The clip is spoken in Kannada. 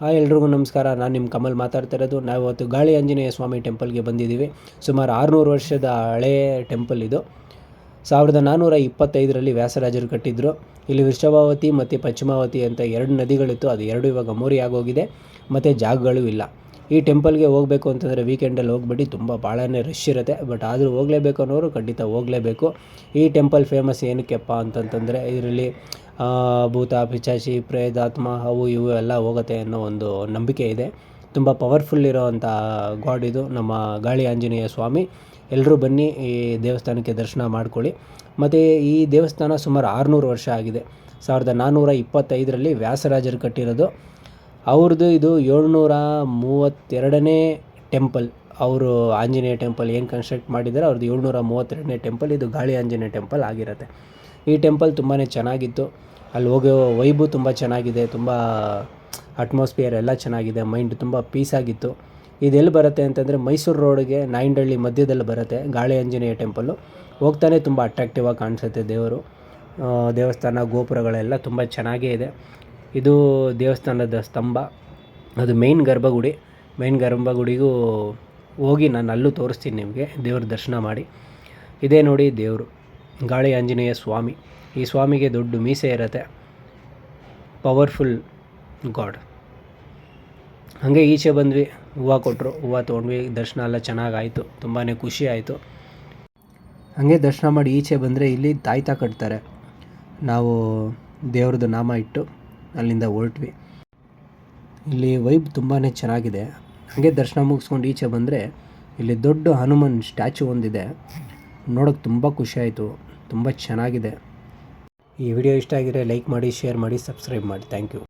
ಹಾಯ್, ಎಲ್ರಿಗೂ ನಮಸ್ಕಾರ. ನಾನು ನಿಮ್ಮ ಕಮಲ್ ಮಾತಾಡ್ತಾ ಇರೋದು. ನಾವು ಇವತ್ತು ಗಾಳಿ ಆಂಜನೇಯ ಸ್ವಾಮಿ ಟೆಂಪಲ್ಗೆ ಬಂದಿದ್ದೀವಿ. ಸುಮಾರು ಆರುನೂರು ವರ್ಷದ ಹಳೇ ಟೆಂಪಲ್ ಇದು. ಸಾವಿರದ ನಾನ್ನೂರ ಇಪ್ಪತ್ತೈದರಲ್ಲಿ ವ್ಯಾಸರಾಜರು ಕಟ್ಟಿದ್ರು. ಇಲ್ಲಿ ವೃಷಭಾವತಿ ಮತ್ತು ಪಶ್ಚಿಮಾವತಿ ಅಂತ ಎರಡು ನದಿಗಳಿತ್ತು. ಅದು ಎರಡು ಇವಾಗ ಮೂರಿ ಆಗೋಗಿದೆ. ಮತ್ತು ಜಾಗಗಳು ಇಲ್ಲ. ಈ ಟೆಂಪಲ್ಗೆ ಹೋಗಬೇಕು ಅಂತಂದರೆ ವೀಕೆಂಡಲ್ಲಿ ಹೋಗ್ಬಿಟ್ಟು ತುಂಬ ಭಾಳನೇ ರಶ್ ಇರುತ್ತೆ. ಬಟ್ ಆದರೂ ಹೋಗಲೇಬೇಕು ಅನ್ನೋರು ಖಂಡಿತ ಹೋಗಲೇಬೇಕು. ಈ ಟೆಂಪಲ್ ಫೇಮಸ್ ಏನಕ್ಕೆಪ್ಪ ಅಂತಂತಂದರೆ, ಇದರಲ್ಲಿ ಭೂತ ಪಿಚಾಚಿ ಪ್ರೇತಾತ್ಮ ಅವು ಇವು ಎಲ್ಲ ಹೋಗುತ್ತೆ ಅನ್ನೋ ಒಂದು ನಂಬಿಕೆ ಇದೆ. ತುಂಬ ಪವರ್ಫುಲ್ ಇರೋವಂಥ ಗಾಡ್ ಇದು. ನಮ್ಮ ಗಾಳಿ ಆಂಜನೇಯ ಸ್ವಾಮಿ. ಎಲ್ಲರೂ ಬನ್ನಿ, ಈ ದೇವಸ್ಥಾನಕ್ಕೆ ದರ್ಶನ ಮಾಡ್ಕೊಳ್ಳಿ. ಮತ್ತು ಈ ದೇವಸ್ಥಾನ ಸುಮಾರು ಆರುನೂರು ವರ್ಷ ಆಗಿದೆ. ಸಾವಿರದ ನಾನ್ನೂರ ಇಪ್ಪತ್ತೈದರಲ್ಲಿ ವ್ಯಾಸರಾಜರು ಕಟ್ಟಿರೋದು. ಅವ್ರದ್ದು ಇದು ಏಳ್ನೂರ ಮೂವತ್ತೆರಡನೇ ಟೆಂಪಲ್. ಅವರು ಆಂಜನೇಯ ಟೆಂಪಲ್ ಏನು ಕನ್ಸ್ಟ್ರಕ್ಟ್ ಮಾಡಿದ್ದಾರೆ, ಅವ್ರದ್ದು ಏಳ್ನೂರ ಮೂವತ್ತೆರಡನೇ ಟೆಂಪಲ್. ಇದು ಗಾಳಿ ಆಂಜನೇಯ ಟೆಂಪಲ್ ಆಗಿರುತ್ತೆ. ಈ ಟೆಂಪಲ್ ತುಂಬಾ ಚೆನ್ನಾಗಿತ್ತು. ಅಲ್ಲಿ ಹೋಗೋ ವೈಬು ತುಂಬ ಚೆನ್ನಾಗಿದೆ, ತುಂಬ ಅಟ್ಮಾಸ್ಫಿಯರ್ ಎಲ್ಲ ಚೆನ್ನಾಗಿದೆ ಮೈಂಡ್ ತುಂಬ ಪೀಸಾಗಿತ್ತು ಇದೆಲ್ಲಿ ಬರುತ್ತೆ ಅಂತಂದರೆ ಮೈಸೂರು ರೋಡ್ಗೆ ನಾಯಂಡಹಳ್ಳಿ ಮಧ್ಯದಲ್ಲಿ ಬರುತ್ತೆ, ಗಾಳಿ ಆಂಜನೇಯ ಟೆಂಪಲ್ಲು ಹೋಗ್ತಾನೆ ತುಂಬ ಅಟ್ರಾಕ್ಟಿವ್ ಆಗಿ ಕಾಣಿಸುತ್ತೆ ದೇವರು. ದೇವಸ್ಥಾನ ಗೋಪುರಗಳೆಲ್ಲ ತುಂಬ ಚೆನ್ನಾಗೇ ಇದೆ. ಇದು ದೇವಸ್ಥಾನದ ಸ್ತಂಭ. ಅದು ಮೇಯ್ನ್ ಗರ್ಭಗುಡಿ. ಮೇಯ್ನ್ ಗರ್ಭಗುಡಿಗೂ ಹೋಗಿ ನಾನು ಅಲ್ಲೂ ತೋರಿಸ್ತೀನಿ ನಿಮಗೆ, ದೇವ್ರ ದರ್ಶನ ಮಾಡಿ. ಇದೇ ನೋಡಿ ದೇವರು. ಗಾಳಿ ಆಂಜನೇಯ ಸ್ವಾಮಿ. ಈ ಸ್ವಾಮಿಗೆ ದೊಡ್ಡ ಮೀಸೆ ಇರುತ್ತೆ. Powerful god. ಹಾಗೆ ಈಚೆ ಬಂದ್ವಿ, ಹೂವು ಕೊಟ್ಟರು ಹೂವು ತೊಗೊಂಡ್ವಿ, ದರ್ಶನ ಎಲ್ಲ ಚೆನ್ನಾಗಾಯಿತು ತುಂಬಾ ಖುಷಿ ಆಯಿತು. ಹಾಗೆ ದರ್ಶನ ಮಾಡಿ ಈಚೆ ಬಂದರೆ ಇಲ್ಲಿ ತಾಯ್ತಾ ಕಟ್ತಾರೆ. ನಾವು ದೇವ್ರದ್ದು ನಾಮ ಇಟ್ಟು ಅಲ್ಲಿಂದ ಹೊರಟ್ವಿ. ಇಲ್ಲಿ ವೈಬ್ ತುಂಬಾ ಚೆನ್ನಾಗಿದೆ. ಹಾಗೆ ದರ್ಶನ ಮುಗಿಸ್ಕೊಂಡು ಈಚೆ ಬಂದರೆ ಇಲ್ಲಿ ದೊಡ್ಡ ಹನುಮನ್ ಸ್ಟ್ಯಾಚು ಒಂದಿದೆ. ನೋಡೋಕೆ ತುಂಬ ಖುಷಿಯಾಯಿತು ತುಂಬ ಚೆನ್ನಾಗಿದೆ. ಈ ವಿಡಿಯೋ ಇಷ್ಟ ಆಗಿದ್ರೆ ಲೈಕ್ ಮಾಡಿ ಶೇರ್ ಮಾಡಿ ಸಬ್ಸ್ಕ್ರೈಬ್ ಮಾಡಿ. Thank you.